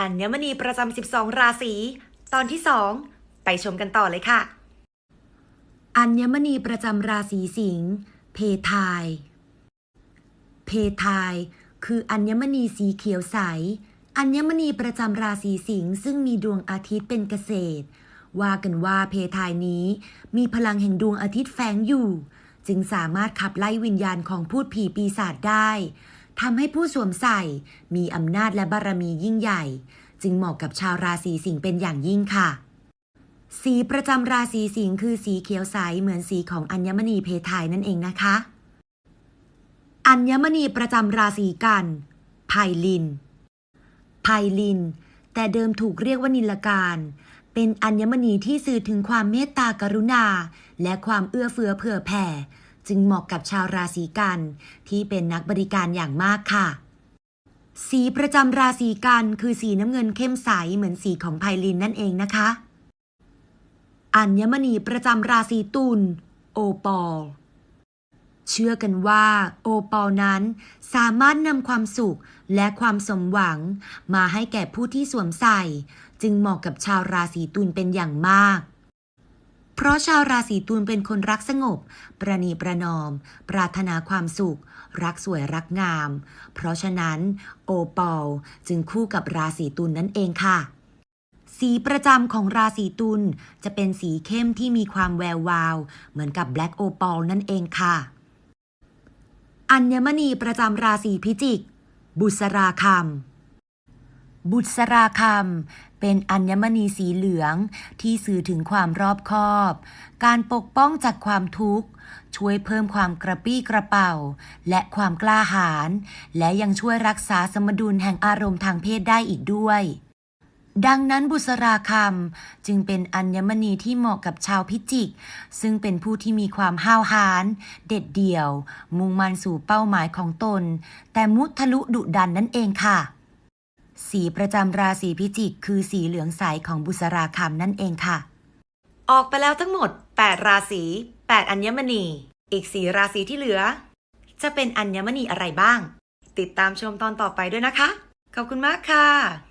อัญมณีประจำ 12 ราศี ตอนที่ 2 ไปชมกันต่อเลยค่ะ อัญมณีประจำราศีสิงห์ เพทาย เพทาย คืออัญมณีสีเขียวใส อัญมณีประจำราศีสิงห์ซึ่งมีดวงอาทิตย์เป็นเกษตร ว่ากันว่าเพทายนี้ มีพลังแห่งดวงอาทิตย์แฝงอยู่ จึงสามารถขับไล่วิญญาณของพูดผีปีศาจได้ ทำให้ผู้สวมใส่มีอำนาจและบารมียิ่งใหญ่ จึงเหมาะกับชาวราศีสิงห์เป็นอย่างยิ่งค่ะ สีประจำราศีสิงห์คือสีเขียวใสเหมือนสีของอัญมณีเพทายนั่นเองนะคะ อัญมณีประจำราศีกันไพลินไพลิน แต่เดิมถูกเรียกว่านิลการ เป็นอัญมณีที่สื่อถึงความเมตตากรุณา และความเอื้อเฟื้อเผื่อแผ่ จึงเหมาะกับชาวราศีกัน ที่เป็นนักบริการอย่างมากค่ะ สีประจำราศีกันคือสีน้ำเงินเข้มใสเหมือนสีของไพลินนั่นเองนะคะอัญมณีประจำราศีตุลโอปอลเชื่อกันว่าโอปอลนั้นสามารถนำความสุขและความสมหวัง มาให้แก่ผู้ที่สวมใส่ จึงเหมาะกับชาวราศีตุลเป็นอย่างมาก เพราะชาวราศีตุลเป็นคนรักสงบ ประนีประนอม ปรารถนาความสุข รักสวยรักงาม เพราะฉะนั้นโอปอลจึงคู่กับราศีตุลนั่นเองค่ะ สีประจำของราศีตุลจะเป็นสีเข้มที่มีความแวววาว เหมือนกับแบล็กโอปอลนั่นเองค่ะ อัญมณีประจำราศีพิจิก บุษราคำบุษราคำ เป็นอัญมณีสีเหลืองที่สื่อถึงความรอบคอบ การปกป้องจากความทุกข์ ช่วยเพิ่มความกระปี้กระเป๋า และความกล้าหาญและยังช่วยรักษาสมดุลแห่งอารมณ์ทางเพศได้อีกด้วย ดังนั้นบุษราคำจึงเป็นอัญมณีที่เหมาะกับชาวพิจิก ซึ่งเป็นผู้ที่มีความห้าวหาญเด็ดเดี่ยว มุ่งมั่นสู่เป้าหมายของตน แต่มุทะลุดุดันนั่นเองค่ะ สีประจำราศีพิจิก คือสีเหลืองใสของบุษราคำนั่นเองค่ะ ออกไปแล้วทั้งหมด 8 ราศี 8 อัญมณี อีกสีราศีที่เหลือ จะเป็นอัญมณีอะไรบ้าง ติดตามชมตอนต่อไปด้วยนะคะ ขอบคุณมากค่ะ